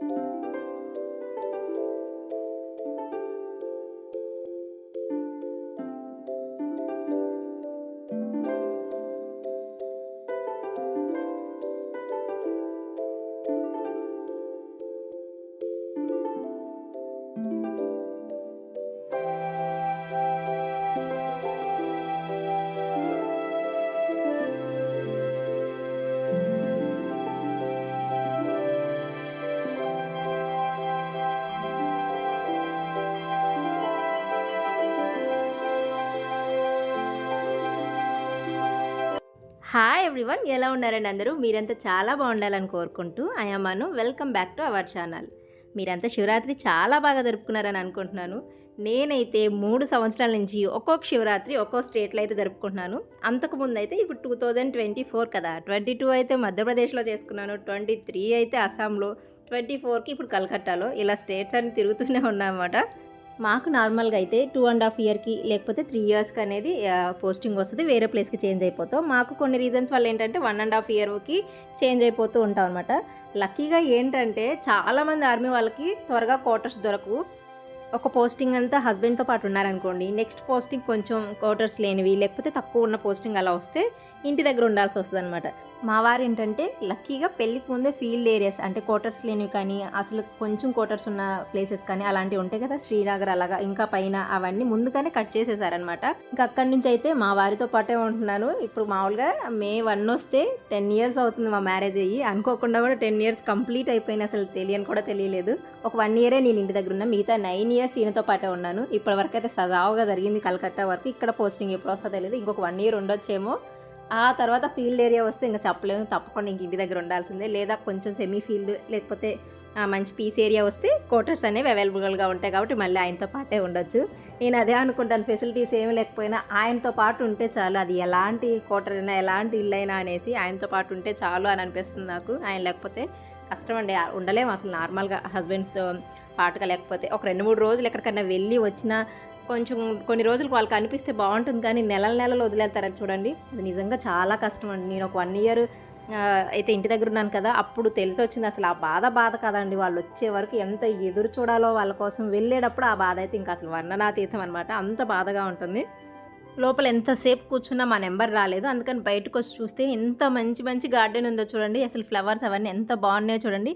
Música everyone ఎలా ఉన్నారండి అందరూ? మీరంతా చాలా బాగుండాలని కోరుకుంటూ అయామాను welcome back to our channel మీరంతా శివరాత్రి చాలా బాగా జరుపుకున్నారని అనుకుంటున్నాను. నేనైతే మూడు సంవత్సరాల నుంచి ఒక్కొక్క శివరాత్రి ఒక్కో స్టేట్లో అయితే జరుపుకుంటున్నాను. అంతకు ముందు అయితే ఇప్పుడు టూ థౌజండ్ ట్వంటీ ఫోర్ కదా. ట్వంటీ టూ అయితే మధ్యప్రదేశ్లో చేసుకున్నాను. ట్వంటీ త్రీ అయితే అస్సాంలో. ట్వంటీ ఫోర్కి ఇప్పుడు కలకత్తాలో. ఇలా స్టేట్స్ అన్ని తిరుగుతూనే ఉన్నాయన్నమాట మాకు నార్మల్గా అయితే టూ అండ్ హాఫ్ ఇయర్కి లేకపోతే త్రీ ఇయర్స్కి అనేది పోస్టింగ్ వస్తుంది. వేరే ప్లేస్కి చేంజ్ అయిపోతాం. మాకు కొన్ని రీజన్స్ వల్ల ఏంటంటే వన్ అండ్ హాఫ్ ఇయర్కి చేంజ్ అయిపోతూ ఉంటాం అనమాట లక్కీగా ఏంటంటే చాలామంది ఆర్మీ వాళ్ళకి త్వరగా క్వార్టర్స్ దొరకవు. ఒక పోస్టింగ్ అంతా హస్బెండ్తో పాటు ఉన్నారనుకోండి నెక్స్ట్ పోస్టింగ్ కొంచెం క్వార్టర్స్ లేనివి లేకపోతే తక్కువ ఉన్న పోస్టింగ్ అలా వస్తే ఇంటి దగ్గర ఉండాల్సి వస్తుంది అనమాట మా వారు ఏంటంటే లక్కీగా పెళ్ళికి ముందే ఫీల్డ్ ఏరియాస్ అంటే క్వార్టర్స్ లేనివి కానీ అసలు కొంచెం క్వార్టర్స్ ఉన్న ప్లేసెస్ కానీ అలాంటివి ఉంటాయి కదా శ్రీనగర్ అలాగా ఇంకా పైన అవన్నీ ముందుగానే కట్ చేసేసారనమాట ఇంకా అక్కడి నుంచి అయితే మా వారితో పాటే ఉంటున్నాను. ఇప్పుడు మామూలుగా మే వన్ వస్తే టెన్ ఇయర్స్ అవుతుంది మా మ్యారేజ్ అయ్యి. అనుకోకుండా కూడా టెన్ ఇయర్స్ కంప్లీట్ అయిపోయిన అసలు తెలియని కూడా తెలియలేదు. ఒక వన్ ఇయరే నేను ఇంటి దగ్గర ఉన్నా మిగతా నైన్ ఇయర్స్ సీనతో పాటే ఉన్నాను. ఇప్పటి వరకు అయితే సజావుగా జరిగింది కలకత్తా వరకు. ఇక్కడ పోస్టింగ్ ఎప్పుడు వస్తా తెలియదు ఇంకొక వన్ ఇయర్ ఉండొచ్చేమో. ఆ తర్వాత ఫీల్డ్ ఏరియా వస్తే ఇంకా చెప్పలేము. తప్పకుండా ఇంక ఇంటి దగ్గర ఉండాల్సిందే. లేదా కొంచెం సెమీ ఫీల్డ్ లేకపోతే మంచి పీస్ ఏరియా వస్తే క్వార్టర్స్ అనేవి అవైలబుల్గా ఉంటాయి కాబట్టి మళ్ళీ ఆయనతో పాటే ఉండొచ్చు. నేను అదే అనుకుంటాను. ఫెసిలిటీస్ ఏమి లేకపోయినా ఆయనతో పాటు ఉంటే చాలు. అది ఎలాంటి క్వార్టర్ అయినా ఎలాంటి ఇల్లు అయినా అనేసి ఆయనతో పాటు ఉంటే చాలు అని అనిపిస్తుంది నాకు. ఆయన లేకపోతే కష్టం అండి ఉండలేము అసలు నార్మల్గా హస్బెండ్తో పాటుగా లేకపోతే ఒక రెండు మూడు రోజులు ఎక్కడికన్నా వెళ్ళి వచ్చినా కొంచెం కొన్ని రోజులకు వాళ్ళకి అనిపిస్తే బాగుంటుంది కానీ నెలల నెలలు వదిలేస్తారని చూడండి. అది నిజంగా చాలా కష్టం అండి. నేను ఒక వన్ ఇయర్ అయితే ఇంటి దగ్గర ఉన్నాను కదా అప్పుడు తెలిసి వచ్చింది అసలు ఆ బాధ బాధ కదండి. వాళ్ళు వచ్చే వరకు ఎంత ఎదురు చూడాలో వాళ్ళ కోసం వెళ్ళేటప్పుడు ఆ బాధ అయితే ఇంకా అసలు వర్ణనాతీతం అనమాట అంత బాధగా ఉంటుంది. లోపల ఎంతసేపు కూర్చున్నా మా నెంబర్ రాలేదు. అందుకని బయటకు వచ్చి చూస్తే ఎంత మంచి మంచి గార్డెన్ ఉందో చూడండి. అసలు ఫ్లవర్స్ అవన్నీ ఎంత బాగున్నాయో చూడండి.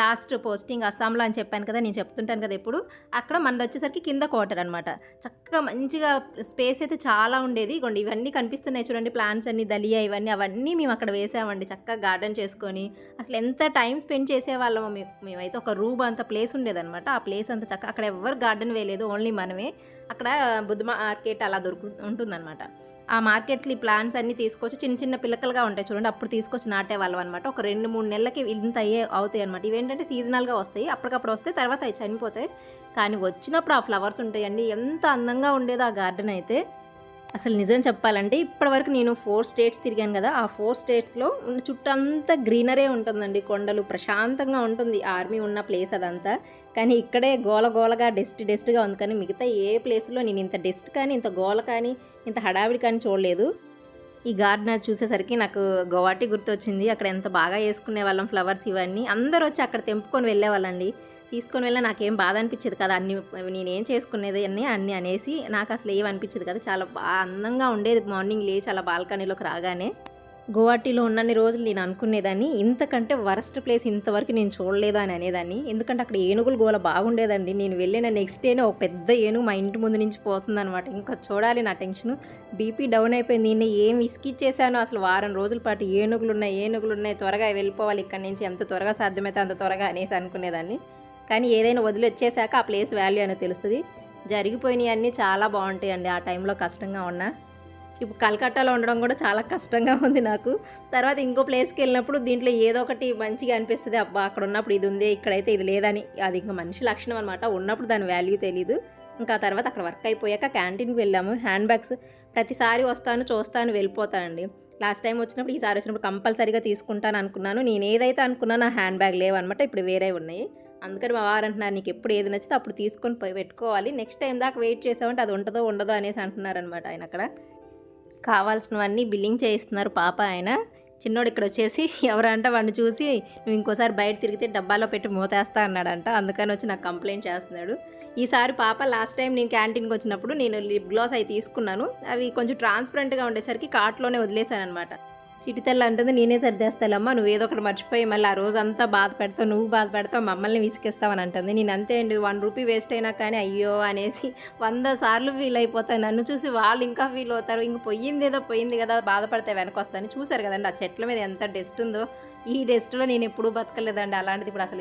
లాస్ట్ పోస్టింగ్ అస్సాంలో అని చెప్పాను కదా నేను చెప్తుంటాను కదా ఎప్పుడు అక్కడ మనది వచ్చేసరికి కింద క్వార్టర్ అనమాట చక్కగా మంచిగా స్పేస్ అయితే చాలా ఉండేది. ఇగోండి ఇవన్నీ కనిపిస్తున్నాయి చూడండి ప్లాంట్స్ అన్ని దలియా ఇవన్నీ అవన్నీ మేము అక్కడ వేసామండి. చక్కగా గార్డెన్ చేసుకొని అసలు ఎంత టైం స్పెండ్ చేసేవాళ్ళమో మేము మేమైతే ఒక రూమ్ అంత ప్లేస్ ఉండేదన్నమాట. ఆ ప్లేస్ అంత చక్కగా అక్కడ ఎవరు గార్డెన్ వేయలేదు ఓన్లీ మనమే. అక్కడ బుద్ధ మార్కెట్ అలా దొరుకు ఉంటుందన్నమాట. ఆ మార్కెట్లో ఈ ప్లాంట్స్ అన్నీ తీసుకొచ్చి చిన్న చిన్న పిల్లకలుగా ఉంటాయి చూడండి. అప్పుడు తీసుకొచ్చి నాటే వాళ్ళం అనమాట ఒక రెండు మూడు నెలలకి ఇంత అయ్యే అవుతాయి అనమాట ఇవేంటంటే సీజనల్గా వస్తాయి. అప్పటికప్పుడు వస్తాయి తర్వాత అవి చనిపోతాయి. కానీ వచ్చినప్పుడు ఆ ఫ్లవర్స్ ఉంటాయండి. ఎంత అందంగా ఉండేదో ఆ గార్డెన్ అయితే. అసలు నిజం చెప్పాలంటే ఇప్పటివరకు నేను ఫోర్ స్టేట్స్ తిరిగాను కదా ఆ ఫోర్ స్టేట్స్లో చుట్టంతా గ్రీనరే ఉంటుందండి కొండలు ప్రశాంతంగా ఉంటుంది ఆర్మీ ఉన్న ప్లేస్ అదంతా. కానీ ఇక్కడే గోల గోలగా డెస్ట్ డెస్ట్గా ఉంది. కానీ మిగతా ఏ ప్లేస్లో నేను ఇంత డెస్ట్ కానీ ఇంత గోల కానీ ఇంత హడావిడి కానీ చూడలేదు. ఈ గార్డెన్ చూసేసరికి నాకు గోవాటి గుర్తొచ్చింది. అక్కడ ఎంత బాగా వేసుకునే వాళ్ళం ఫ్లవర్స్ ఇవన్నీ. అందరూ వచ్చి అక్కడ తెంపుకొని వెళ్ళేవాళ్ళండి. తీసుకొని వెళ్ళినా నాకేం బాధ అనిపించేది కదా. అన్ని నేనేం చేసుకునేది అని అన్ని అనేసి నాకు అసలు ఏం అనిపించేది కదా. చాలా బాగా అందంగా ఉండేది మార్నింగ్ లేచి అలా బాల్కనీలోకి రాగానే. గువాహటిలో ఉన్నన్ని రోజులు నేను అనుకునేదాన్ని. ఇంతకంటే వరస్ట్ ప్లేస్ ఇంతవరకు నేను చూడలేదు అని అనేదాన్ని. ఎందుకంటే అక్కడ ఏనుగులు గోల బాగుండేదండి. నేను వెళ్ళిన నెక్స్ట్ డేనే ఒక పెద్ద ఏనుగు మా ఇంటి ముందు నుంచి పోతుందనమాట ఇంకా చూడాలి నా టెన్షన్ బీపీ డౌన్ అయిపోయింది. నేను ఏం ఇసుకిచ్చేసాను అసలు వారం రోజుల పాటు ఏనుగులు ఉన్నాయి ఏనుగులు ఉన్నాయి. త్వరగా వెళ్ళిపోవాలి. ఇక్కడి నుంచి ఎంత త్వరగా సాధ్యమైతే అంత త్వరగా అనేసి అనుకునేదాన్ని. కానీ ఏదైనా వదిలి వచ్చేసాక ఆ ప్లేస్ వాల్యూ అనేది తెలుస్తుంది. జరిగిపోయినవి అన్నీ చాలా బాగుంటాయండి ఆ టైంలో కష్టంగా ఉన్నా. ఇప్పుడు కలకట్టాలో ఉండడం కూడా చాలా కష్టంగా ఉంది నాకు. తర్వాత ఇంకో ప్లేస్కి వెళ్ళినప్పుడు దీంట్లో ఏదో ఒకటి మంచిగా అనిపిస్తుంది. అబ్బా అక్కడ ఉన్నప్పుడు ఇది ఉంది ఇక్కడైతే ఇది లేదని. అది ఇంకా మనిషి లక్షణం అనమాట ఉన్నప్పుడు దాని వాల్యూ తెలియదు ఇంకా తర్వాత అక్కడ వర్క్ అయిపోయాక క్యాంటీన్కి వెళ్ళాము. హ్యాండ్ బ్యాగ్స్ ప్రతిసారి వస్తాను చూస్తాను వెళ్ళిపోతానండి. లాస్ట్ టైం వచ్చినప్పుడు ఈసారి వచ్చినప్పుడు కంపల్సరీగా తీసుకుంటాను అనుకున్నాను. నేను ఏదైతే అనుకున్నాను ఆ హ్యాండ్ బ్యాగ్ లేవన్నమాట. ఇప్పుడు వేరే ఉన్నాయి. అందుకని మా వారు అంటున్నారు నీకు ఎప్పుడు ఏది నచ్చితే అప్పుడు తీసుకొని పెట్టుకోవాలి. నెక్స్ట్ టైం దాకా వెయిట్ చేసామంటే అది ఉంటుందో ఉండదో అనేసి అంటున్నారనమాట ఆయన అక్కడ. కావాల్సినవన్నీ బిల్లింగ్ చేయిస్తున్నారు పాప ఆయన. చిన్నోడు ఇక్కడ వచ్చేసి ఎవరంట వాడిని చూసి నువ్వు ఇంకోసారి బయట తిరిగితే డబ్బాలో పెట్టి మూతేస్తా అన్నాడంట. అందుకని వచ్చి నాకు కంప్లైంట్ చేస్తున్నాడు. ఈసారి పాప లాస్ట్ టైం నేను క్యాంటీన్కి వచ్చినప్పుడు నేను లిప్ గ్లాస్ అవి తీసుకున్నాను. అవి కొంచెం ట్రాన్స్పరెంట్గా ఉండేసరికి కార్ట్లోనే వదిలేశాను అనమాట చిటితల్లి అంటుంది నేనే సర్దేస్తాలమ్మా నువ్వు ఏదో ఒకటి మర్చిపోయి మళ్ళీ ఆ రోజు అంతా బాధ పెడతావు నువ్వు బాధ పెడతావు మమ్మల్ని విసిగిస్తావని అంటుంది. నేను అంతే అండి వన్ రూపీ వేస్ట్ అయినా కానీ అయ్యో అనేసి వంద సార్లు ఫీల్ అయిపోతాను నన్ను చూసి వాళ్ళు ఇంకా ఫీల్ అవుతారు. ఇంక పోయింది ఏదో పోయింది కదా బాధపడితే వెనక వస్తాను. చూశారు కదండి ఆ చెట్ల మీద ఎంత డస్ట్ ఉందో. ఈ డస్ట్లో నేను ఎప్పుడూ బతకలేదండి. అలాంటిది ఇప్పుడు అసలు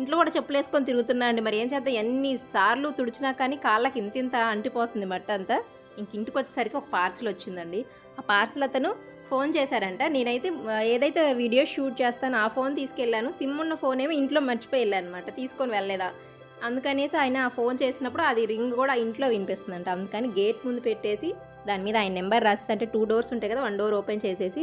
ఇంట్లో కూడా చెప్పులు వేసుకొని తిరుగుతున్నా అండి. మరి ఏం చేద్దాం? ఎన్ని సార్లు తుడిచినా కానీ కాళ్ళకి ఇంత ఇంత అంటిపోతుంది మట్ట అంతా. ఇంక ఇంటికి వచ్చేసరికి ఒక పార్సిల్ వచ్చిందండి. ఆ పార్సిల్ అతను ఫోన్ చేశారంట. నేనైతే ఏదైతే వీడియో షూట్ చేస్తానో ఆ ఫోన్ తీసుకెళ్ళాను. సిమ్ ఉన్న ఫోన్ ఏమో ఇంట్లో మర్చిపోయి వెళ్ళాను అనమాట తీసుకొని వెళ్ళలేదా? అందుకనేసి ఆయన ఆ ఫోన్ చేసినప్పుడు అది రింగ్ కూడా ఇంట్లో వినిపిస్తుందంట. అందుకని గేట్ ముందు పెట్టేసి దాని మీద ఆయన నెంబర్ రాసేసి అంటే టూ డోర్స్ ఉంటాయి కదా వన్ డోర్ ఓపెన్ చేసేసి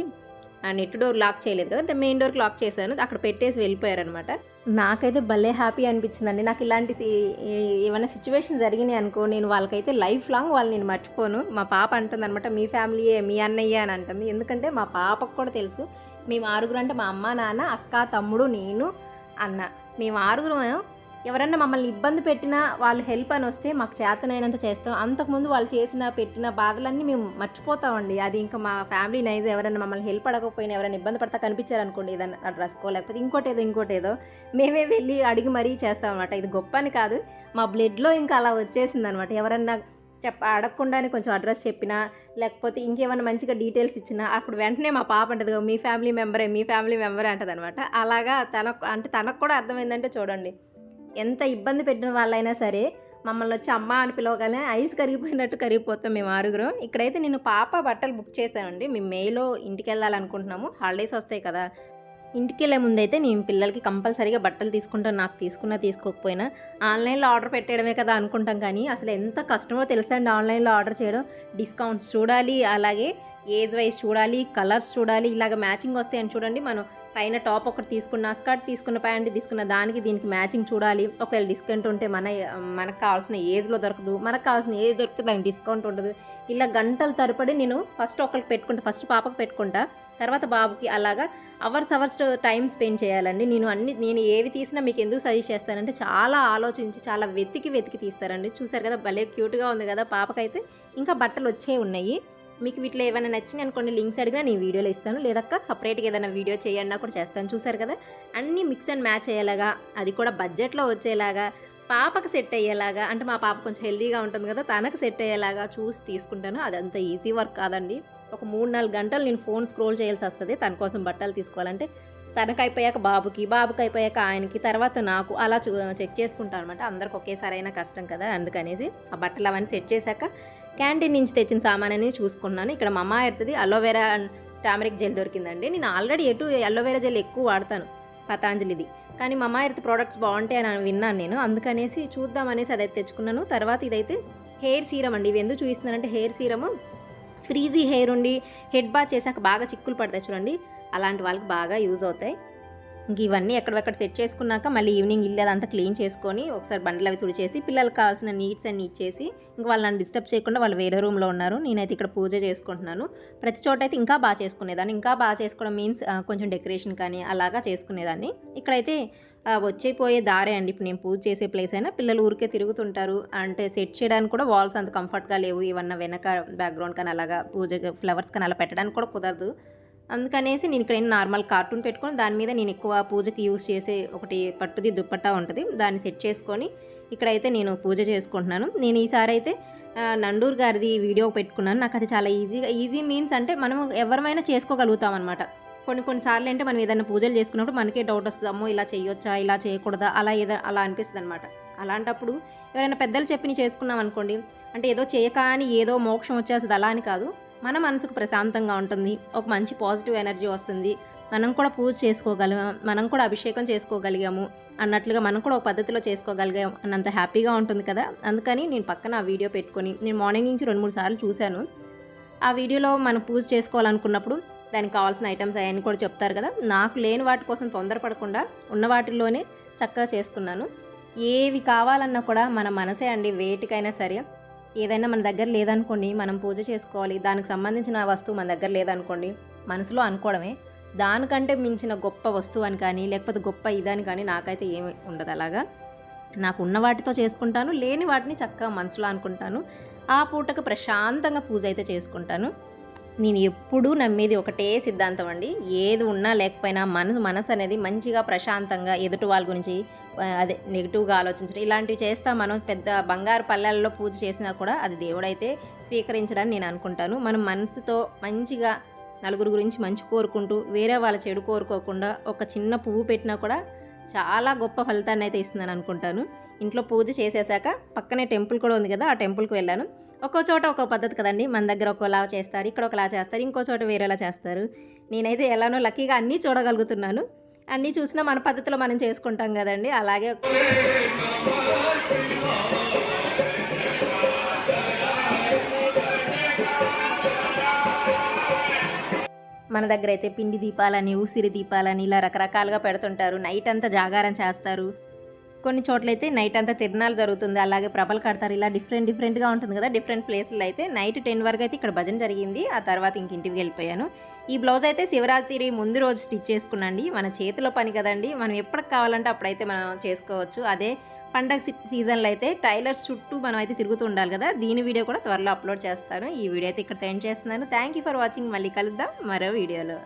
నెట్ డోర్ లాక్ చేయలేదు కదా మెయిన్ డోర్ లాక్ చేశాను అక్కడ పెట్టేసి వెళ్ళిపోయారనమాట. నాకైతే భలే హ్యాపీ అనిపించిందండి. నాకు ఇలాంటి సి- ఏమైనా సిచ్యువేషన్ జరిగినాయి అనుకో నేను వాళ్ళకైతే లైఫ్ లాంగ్ వాళ్ళు నేను మర్చిపోను. మా పాప అంటుంది అనమాట మీ ఫ్యామిలీయే మీ అన్నయ్య అని అంటుంది. ఎందుకంటే మా పాపకు కూడా తెలుసు మేము ఆరుగురు అంటే మా అమ్మ నాన్న అక్క తమ్ముడు నేను అన్న. మేము ఆరుగురు ఎవరన్నా మమ్మల్ని ఇబ్బంది పెట్టినా వాళ్ళు హెల్ప్ అని వస్తే మాకు చేతనైనంత చేస్తాం. అంతకుముందు వాళ్ళు చేసిన పెట్టిన బాధలన్నీ మేము మర్చిపోతామండి. అది ఇంకా మా ఫ్యామిలీ నైజ్ ఎవరైనా మమ్మల్ని హెల్ప్ అడగకపోయినా ఎవరైనా ఇబ్బంది పడతా కనిపించారనుకోండి ఏదైనా డ్రెస్కో లేకపోతే ఇంకోటి ఏదో ఇంకోటి ఏదో మేమే వెళ్ళి అడిగి మరీ చేస్తాం అనమాట ఇది గొప్ప అని కాదు. మా బ్లడ్లో ఇంకా అలా వచ్చేసింది అనమాట ఎవరన్నా చెప్ప అడగకుండానే కొంచెం అడ్రస్ చెప్పినా లేకపోతే ఇంకేమైనా మంచిగా డీటెయిల్స్ ఇచ్చినా అప్పుడు వెంటనే మా పాప అంటది మీ ఫ్యామిలీ మెంబరే మీ ఫ్యామిలీ మెంబరే అంటదనమాట అలాగా తనకు అంటే తనకు కూడా అర్థమైందంటే చూడండి. ఎంత ఇబ్బంది పెట్టిన వాళ్ళైనా సరే మమ్మల్ని వచ్చి అమ్మ అని పిలవగానే ఐస్ కరిగిపోయినట్టు కరిగిపోతాం మేము ఆరుగురు. ఇక్కడైతే నేను పాప బట్టలు బుక్ చేశానండి. మేము మేలో ఇంటికి వెళ్ళాలనుకుంటున్నాము హాలిడేస్ వస్తాయి కదా. ఇంటికి వెళ్ళే ముందైతే నేను పిల్లలకి కంపల్సరీగా బట్టలు తీసుకుంటాను నాకు తీసుకున్నా తీసుకోకపోయినా ఆన్లైన్లో ఆర్డర్ పెట్టడమే కదా అనుకుంటాం కానీ అసలు ఎంత కష్టమో తెలుసా అండి ఆన్లైన్లో ఆర్డర్ చేయడం. డిస్కౌంట్స్ చూడాలి అలాగే ఏజ్ వైజ్ చూడాలి కలర్స్ చూడాలి ఇలాగ మ్యాచింగ్ వస్తాయని చూడండి. మనం పైన టాప్ ఒకటి తీసుకున్న స్కర్ట్ తీసుకున్న ప్యాంట్ తీసుకున్న దానికి దీనికి మ్యాచింగ్ చూడాలి. ఒకవేళ డిస్కౌంట్ ఉంటే మన మనకు కావాల్సిన ఏజ్లో దొరకదు. మనకు కావాల్సిన ఏజ్ దొరికితే దానికి డిస్కౌంట్ ఉండదు. ఇలా గంటల తరపడి నేను ఫస్ట్ ఒకరికి పెట్టుకుంటా ఫస్ట్ పాపకు పెట్టుకుంటా. తర్వాత బాబుకి అలాగా అవర్స్ అవర్స్ టైం స్పెండ్ చేయాలండి. నేను అన్ని నేను ఏవి తీసినా మీకు ఎందుకు సజెస్ట్ చేస్తానంటే చాలా ఆలోచించి చాలా వెతికి వెతికి తీస్తారండి. చూసారు కదా భలే క్యూట్గా ఉంది కదా పాపకైతే ఇంకా బట్టలు వచ్చే ఉన్నాయి. మీకు వీటిలో ఏమైనా నచ్చినాయి అనుకోండి లింక్స్ అడిగినా నేను వీడియోలో ఇస్తాను. లేదక్క సపరేట్గా ఏదైనా వీడియో చేయండి కూడా చేస్తాను. చూసారు కదా? అన్నీ మిక్స్ అండ్ మ్యాచ్ అయ్యేలాగా అది కూడా బడ్జెట్లో వచ్చేలాగా పాపకు సెట్ అయ్యేలాగా అంటే మా పాప కొంచెం హెల్తీగా ఉంటుంది కదా తనకు సెట్ అయ్యేలాగా చూసి తీసుకుంటాను. అదంత ఈజీ వర్క్ కాదండి. ఒక మూడు నాలుగు గంటలు నేను ఫోన్ స్క్రోల్ చేయాల్సి వస్తుంది తన కోసం బట్టలు తీసుకోవాలంటే తనకు అయిపోయాక బాబుకి బాబుకి అయిపోయాక ఆయనకి తర్వాత నాకు అలా చూ చెక్ చేసుకుంటాను అనమాట. అందరికి ఒకేసారి అయినా కష్టం కదా అందుకనేసి ఆ బట్టలు అవన్నీ సెట్ చేశాక క్యాంటీన్ నుంచి తెచ్చిన సామాన్ అనేది చూసుకున్నాను ఇక్కడ మా అమ్మ ఎడుతుంది అలోవెరా టామరిక్ జెల్ దొరికిందండి. నేను ఆల్రెడీ ఎటు అలోవెరా జెల్ ఎక్కువ వాడతాను. పతాంజలిది. కానీ మా అమ్మ ఎర్త్ ప్రోడక్ట్స్ బాగుంటాయి అని విన్నాను నేను. అందుకనేసి చూద్దాం అనేసి అదైతే తెచ్చుకున్నాను. తర్వాత ఇదైతే హెయిర్ సీరం అండి. ఇవి ఎందుకు చూపిస్తున్నానంటే హెయిర్ సీరము ఫ్రీజీ హెయిర్ ఉండి హెడ్ బాత్ చేశాక బాగా చిక్కులు పడతాయి చూడండి. అలాంటి వాళ్ళకి బాగా యూజ్ అవుతాయి. ఇంక ఇవన్నీ ఎక్కడెక్కడ సెట్ చేసుకున్నాక మళ్ళీ ఈవినింగ్ ఇల్లు అదంతా క్లీన్ చేసుకొని ఒకసారి బండ్లు అవి తుడిచేసి పిల్లలకు కావాల్సిన నీడ్స్ అన్ని ఇచ్చేసి ఇంక వాళ్ళు నన్ను డిస్టర్బ్ చేయకుండా వాళ్ళు వేరే రూమ్లో ఉన్నారు. నేనైతే ఇక్కడ పూజ చేసుకుంటున్నాను. ప్రతి చోట అయితే ఇంకా బాగా చేసుకునేదాన్ని. ఇంకా బాగా చేసుకోవడం మీన్స్ కొంచెం డెకరేషన్ కానీ అలాగా చేసుకునేదాన్ని. ఇక్కడైతే వచ్చే పోయే దారే అండి. ఇప్పుడు నేను పూజ చేసే ప్లేస్ అయినా పిల్లలు ఊరికే తిరుగుతుంటారు. అంటే సెట్ చేయడానికి కూడా వాల్స్ అంత కంఫర్ట్గా లేవు. ఏమన్నా వెనక బ్యాక్గ్రౌండ్ కానీ అలాగా పూజ ఫ్లవర్స్ కానీ అలా పెట్టడానికి కూడా కుదరదు. అందుకనేసి నేను ఇక్కడ నార్మల్ కార్టూన్ పెట్టుకొని దాని మీద నేను ఎక్కువ పూజకి యూస్ చేసే ఒకటి పట్టుది దుప్పట్టా ఉంటుంది. దాన్ని సెట్ చేసుకొని ఇక్కడైతే నేను పూజ చేసుకుంటున్నాను. నేను ఈసారి అయితే నండూర్ గారిది వీడియో పెట్టుకున్నాను. నాకు అది చాలా ఈజీగా ఈజీ మీన్స్ అంటే మనం ఎవరమైనా చేసుకోగలుగుతాం అనమాట కొన్ని కొన్నిసార్లు అంటే మనం ఏదైనా పూజలు చేసుకున్నప్పుడు మనకే డౌట్ వస్తుంది అమ్మో ఇలా చేయొచ్చా ఇలా చేయకూడదా అలా ఏదో అలా అనిపిస్తుంది అనమాట అలాంటప్పుడు ఎవరైనా పెద్దలు చెప్పి చేసుకున్నాం అనుకోండి అంటే ఏదో చేయక అని ఏదో మోక్షం వచ్చేస్తుంది అలా అని కాదు. మన మనసుకు ప్రశాంతంగా ఉంటుంది ఒక మంచి పాజిటివ్ ఎనర్జీ వస్తుంది మనం కూడా పూజ చేసుకోగలం మనం కూడా అభిషేకం చేసుకోగలిగాము అన్నట్లుగా మనం కూడా ఒక పద్ధతిలో చేసుకోగలిగాం అన్నంత హ్యాపీగా ఉంటుంది కదా. అందుకని నేను పక్కన ఆ వీడియో పెట్టుకొని నేను మార్నింగ్ నుంచి రెండు మూడు సార్లు చూశాను. ఆ వీడియోలో మనం పూజ చేసుకోవాలనుకున్నప్పుడు దానికి కావాల్సిన ఐటమ్స్ అవన్నీ కూడా చెప్తారు కదా. నాకు లేని వాటి కోసం తొందరపడకుండా ఉన్న వాటిల్లోనే చక్కగా చేసుకున్నాను ఏవి కావాలన్నా కూడా మన మనసే అండి వేటికైనా సరే. ఏదైనా మన దగ్గర లేదనుకోండి మనం పూజ చేసుకోవాలి దానికి సంబంధించిన వస్తువు మన దగ్గర లేదనుకోండి మనసులో అనుకోవడమే. దానికంటే మించిన గొప్ప వస్తువు అని కానీ లేకపోతే గొప్ప ఇదని కానీ నాకైతే ఏమి ఉండదు అలాగా. నాకు ఉన్న వాటితో చేసుకుంటాను లేని వాటిని చక్కగా మనసులో అనుకుంటాను. ఆ పూటకు ప్రశాంతంగా పూజ అయితే చేసుకుంటాను. నేను ఎప్పుడూ నమ్మేది ఒకటే సిద్ధాంతం అండి. ఏది ఉన్నా లేకపోయినా మన మనసు అనేది మంచిగా ప్రశాంతంగా ఎదుటి వాళ్ళ గురించి అదే నెగిటివ్గా ఆలోచించడం. ఇలాంటివి చేస్తా మనం పెద్ద బంగారు పల్లెల్లో పూజ చేసినా కూడా అది దేవుడైతే స్వీకరించడని నేను అనుకుంటాను. మనం మనసుతో మంచిగా నలుగురు గురించి మంచి కోరుకుంటూ వేరే వాళ్ళ చెడు కోరుకోకుండా ఒక చిన్న పువ్వు పెట్టినా కూడా చాలా గొప్ప ఫలితాన్ని అయితే ఇస్తుందని అనుకుంటాను. ఇంట్లో పూజ చేసేసాక పక్కనే టెంపుల్ కూడా ఉంది కదా ఆ టెంపుల్కి వెళ్ళాను. ఒక్కో చోట ఒక్కో పద్ధతి కదండి మన దగ్గర ఒకలా చేస్తారు ఇక్కడ ఒకలా చేస్తారు ఇంకో చోట వేరేలా చేస్తారు. నేనైతే ఎలానో లక్కీగా అన్నీ చూడగలుగుతున్నాను. అన్నీ చూసినా మన పద్ధతిలో మనం చేసుకుంటాం కదండి. అలాగే మన దగ్గర అయితే పిండి దీపాలని ఉసిరి దీపాలని ఇలా రకరకాలుగా పెడుతుంటారు. నైట్ అంతా జాగారం చేస్తారు. కొన్ని చోట్లయితే నైట్ అంతా తిరణాలు జరుగుతుంది. అలాగే ప్రభలు కడతారు. ఇలా డిఫరెంట్ డిఫరెంట్గా ఉంటుంది కదా. డిఫరెంట్ ప్లేస్లో అయితే నైట్ టెన్ వరకు అయితే ఇక్కడ భజన జరిగింది. ఆ తర్వాత ఇంక ఇంటికి వెళ్ళిపోయాను. ఈ బ్లౌజ్ అయితే శివరాత్రి ముందు రోజు స్టిచ్ చేసుకున్నాండి. మన చేతిలో పని కదండి. మనం ఎప్పటికి కావాలంటే అప్పుడైతే మనం చేసుకోవచ్చు. అదే పండగ సీజన్లో అయితే టైలర్స్ చుట్టూ మనం అయితే తిరుగుతూ ఉండాలి కదా. దీని వీడియో కూడా త్వరలో అప్లోడ్ చేస్తాను. ఈ వీడియో అయితే ఇక్కడ ఎండ్ చేస్తున్నాను. థ్యాంక్ యూ ఫర్ వాచింగ్ మళ్ళీ కలుద్దాం మరో వీడియోలో.